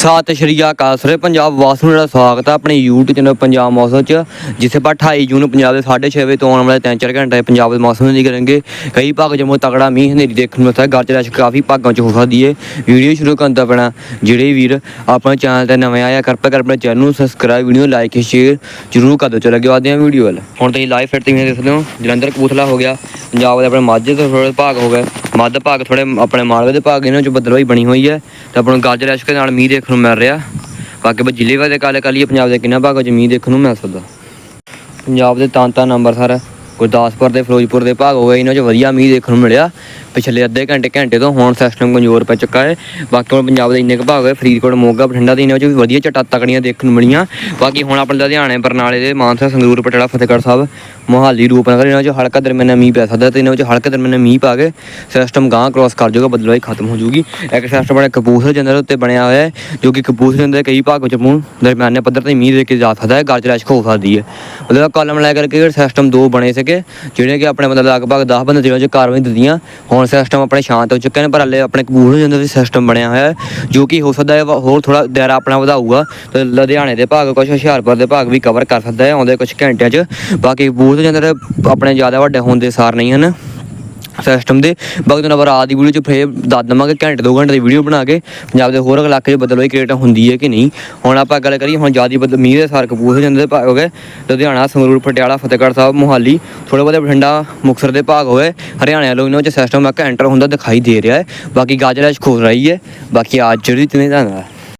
ਸਤਿ ਸ਼੍ਰੀ ਅਕਾਲ ਸਰੇ, ਪੰਜਾਬ ਵਾਸੀਆਂ ਦਾ ਸਵਾਗਤ ਹੈ ਆਪਣੇ YouTube ਚੈਨਲ ਪੰਜਾਬ ਮੌਸਮ ਚ, ਜਿੱਥੇ ਆਪਾਂ 28 ਜੂਨ ਨੂੰ ਪੰਜਾਬ ਦੇ 6:30 ਵਜੇ ਤੋਂ ਆਉਣ ਵਾਲੇ 3-4 ਘੰਟੇ ਪੰਜਾਬ ਦੇ ਮੌਸਮ ਦੀ ਕਰਾਂਗੇ। ਕਈ ਭਾਗ ਜਮੋ ਤਗੜਾ ਮੀਂਹ, ਹਨੇਰੀ ਦੇਖਣ ਨੂੰ ਮਿਲਦਾ ਗੱਜ ਰਸ਼ ਕਾਫੀ ਭਾਗਾਂ ਚ ਹੋ ਸਕਦੀ ਹੈ ਵੀਡੀਓ ਸ਼ੁਰੂ ਕਰਨ ਦਾ ਪਹਿਲਾਂ ਜਿਹੜੇ ਵੀਰ ਆਪਣੇ ਚੈਨਲ ਤੇ ਨਵੇਂ ਆਇਆ ਕਿਰਪਾ ਕਰ ਆਪਣੇ ਚੈਨਲ ਨੂੰ ਸਬਸਕ੍ਰਾਈਬ ਵੀਡੀਓ ਲਾਈਕ ਸ਼ੇਅਰ ਜਰੂਰ ਕਰ ਦਿਓ। ਚਲੋ ਅੱਗੇ ਵਧਦੇ ਹਾਂ ਵੀਡੀਓ ਵੱਲ। ਹੁਣ ਤੁਸੀਂ ਲਾਈਵ ਫਿੱਟ ਤੁਸੀਂ ਦੇਖ ਸਕਦੇ ਹੋ, ਜਲੰਧਰ ਕਪੂਰਥਲਾ ਹੋ ਗਿਆ, ਪੰਜਾਬ ਦੇ ਆਪਣੇ ਮਾਝੇ ਤੋਂ ਥੋੜੇ ਭਾਗ ਹੋ ਗਏ। ਮੱਧ ਭਾਗ ਥੋੜੇ ਆਪਣੇ ਮਾਲਵੇ ਦੇ ਭਾਗ, ਇਹਨਾਂ ਚ ਬਦਲਵਾਈ ਬਣੀ ਹੋਈ ਹੈ। ਤੇ ਆਪਾਂ ਨੂੰ ਗੱਜ ਰਸ਼ ਦੇ ਨਾਲ ਮੀਂਹ ਦੇਖ ਦੇਖਣ ਨੂੰ ਮਿਲ ਰਿਹਾ। ਬਾਕੀ ਬਈ ਜ਼ਿਲ੍ਹੇ ਵਾਲੇ ਕਾਲੇ ਕਾਲੀ ਪੰਜਾਬ ਦੇ ਕਿੰਨਾ ਭਾਗ 'ਚ ਮੀਂਹ ਦੇਖਣ ਨੂੰ ਮਿਲ ਸਕਦਾ। ਪੰਜਾਬ ਦੇ ਤਾਂ ਤਾਂਤਾ ਅੰਮ੍ਰਿਤਸਰ ਗੁਰਦਾਸਪੁਰ ਦੇ, ਫਿਰੋਜ਼ਪੁਰ ਦੇ ਭਾਗ ਹੋਏ ਇਹਨਾਂ 'ਚ ਵਧੀਆ ਮੀਂਹ ਦੇਖਣ ਨੂੰ ਮਿਲਿਆ। ਪਿਛਲੇ ਅੱਧੇ ਘੰਟੇ ਘੰਟੇ ਤੋਂ ਹੁਣ ਸਿਸਟਮ ਕਮਜ਼ੋਰ ਪੈ ਚੁੱਕਾ ਹੈ। ਬਾਕੀ ਹੁਣ ਪੰਜਾਬ ਦੇ ਇੰਨੇ ਕੁ ਭਾਗ ਹੋਏ, ਫਰੀਦਕੋਟ, ਮੋਗਾ, ਬਠਿੰਡਾ ਦੇ ਇਹਨਾਂ 'ਚ ਵੀ ਵਧੀਆ ਚਟਾ ਤਕੜੀਆਂ ਦੇਖਣ ਨੂੰ ਮਿਲੀਆਂ। ਬਾਕੀ ਹੁਣ ਆਪਣੇ ਲੁਧਿਆਣੇ, ਬਰਨਾਲੇ ਦੇ ਮਾਨਸਾ, ਸੰਗਰੂਰ, ਪਟਿਆਲਾ, ਫਤਿਹਗੜ੍ਹ ਸਾਹਿਬ, ਮੋਹਾਲੀ, ਰੂਪਨਗਰ, ਇਹਨਾਂ 'ਚ ਹਲਕਾ ਦਰਮਿਆਨਾ ਮੀਂਹ ਪੈ ਸਕਦਾ ਤੇ ਇਹਨਾਂ 'ਚ ਹਲਕਾ ਦਰਮਿਆਨਾ ਮੀਂਹ ਪਾ ਕੇ ਸਿਸਟਮ ਗਾਂ ਕ੍ਰਾਸ ਕਰ ਜਾਊਗਾ ਬਦਲਵਾਈ ਖਤਮ ਹੋ ਜਾਊਗੀ ਇੱਕ ਸਿਸਟਮ ਬੜਾ ਕਪੂਰਥਲੇ ਜੰਦਰ ਉੱਤੇ ਬਣਿਆ ਹੋਇਆ ਹੈ, ਜੋ ਕਿ ਕਪੂਰਥਲੇ ਦੇ ਕਈ ਭਾਗ ਵਿੱਚ ਮੂੰਹ ਦਰਮਿਆਨੇ ਪੱਧਰ ਤੇ ਮੀਂਹ ਦੇ ਕੇ ਜਾ ਸਕਦਾ ਹੈ ਗਰਜ ਰਸ਼ ਹੋ ਸਕਦੀ ਹੈ। ਮਤਲਬ ਕਾਲਮ ਲੈ ਕਰਕੇ ਸਿਸਟਮ ਦੋ ਬਣੇ ਸੀਗੇ ਜਿਹੜੇ ਕਿ ਆਪਣੇ ਮਤਲਬ ਲਗਭਗ 10 ਬੰਦੇ ਜਿਹੜੇ 'ਚ ਕਾਰਵਾਈ ਦਿੱਤੀਆਂ, ਹੁਣ ਸਿਸਟਮ ਆਪਣੇ ਸ਼ਾਂਤ ਹੋ ਚੁੱਕੇ ਨੇ, ਪਰ ਹਲੇ ਆਪਣੇ ਕਪੂਰਥਲੇ ਜੰਦਰ ਵੀ ਸਿਸਟਮ ਬਣਿਆ ਹੋਇਆ ਹੈ, ਜੋ ਕਿ ਹੋ ਸਕਦਾ ਹੈ ਹੋਰ ਥੋੜਾ ਦਾਇਰਾ ਆਪਣਾ ਵਧਾਊਗਾ, ਤੇ ਲੁਧਿਆਣੇ ਦੇ ਭਾਗ ਕੁਝ ਹੁਸ਼ਿਆਰਪੁਰ ਦੇ ਭਾਗ ਵੀ ਕਵਰ ਕਰ ਸਕਦਾ ਹੈ, ਆਉਂਦੇ ਕੁਝ ਘੰਟਿਆਂ 'ਚ, ਬਾਕੀ ਕਪੂਰਥਲੇ ਜੰਦਰ ਆਪਣੇ ਜ਼ਿਆਦਾ ਵੱਡੇ ਹੋਣ ਦੇ ਸਾਰ ਨਹੀਂ ਹਨ। ਸਿਸਟਮ ਦੇ। ਬਾਕੀ ਤੁਹਾਨੂੰ ਆਪਾਂ ਰਾਤ ਦੀ ਵੀਡੀਓ ਚ ਫੇਰ ਦੱਸ ਦਵਾਂਗੇ, ਘੰਟੇ ਦੋ ਘੰਟੇ ਦੀ ਵੀਡੀਓ ਬਣਾ ਕੇ ਪੰਜਾਬ ਦੇ ਹੋਰ ਇਲਾਕੇ 'ਚ ਬਦਲਵਾਈ ਕ੍ਰੀਏਟ ਹੁੰਦੀ ਹੈ ਕਿ ਨਹੀਂ। ਹੁਣ ਆਪਾਂ ਗੱਲ ਕਰੀਏ, ਹੁਣ ਜ਼ਿਆਦਾ ਬਦ ਮੀਂਹ ਦੇ ਸਾਰ ਕਪੂਰ ਜਾਂਦੇ ਭਾਗ ਹੋ ਗਏ। ਲੁਧਿਆਣਾ, ਸੰਗਰੂਰ, ਪਟਿਆਲਾ, ਫਤਿਹਗੜ੍ਹ ਸਾਹਿਬ, ਮੋਹਾਲੀ ਥੋੜੇ ਬਹੁਤੇ ਬਠਿੰਡਾ, ਮੁਕਤਸਰ ਦੇ ਭਾਗ ਹੋਏ ਹਰਿਆਣੇ ਵਾਲੋਂ ਇਹਨਾਂ 'ਚ ਸਿਸਟਮ ਇੱਕ ਐਂਟਰ ਹੁੰਦਾ ਦਿਖਾਈ ਦੇ ਰਿਹਾ ਹੈ। ਬਾਕੀ ਗਾਜਰਾ ਚ ਖੋਲ ਰਹੀ ਹੈ। ਬਾਕੀ ਅੱਜ ਜਿਹੜੀ ਤਿੰਨੇ ਦਾ।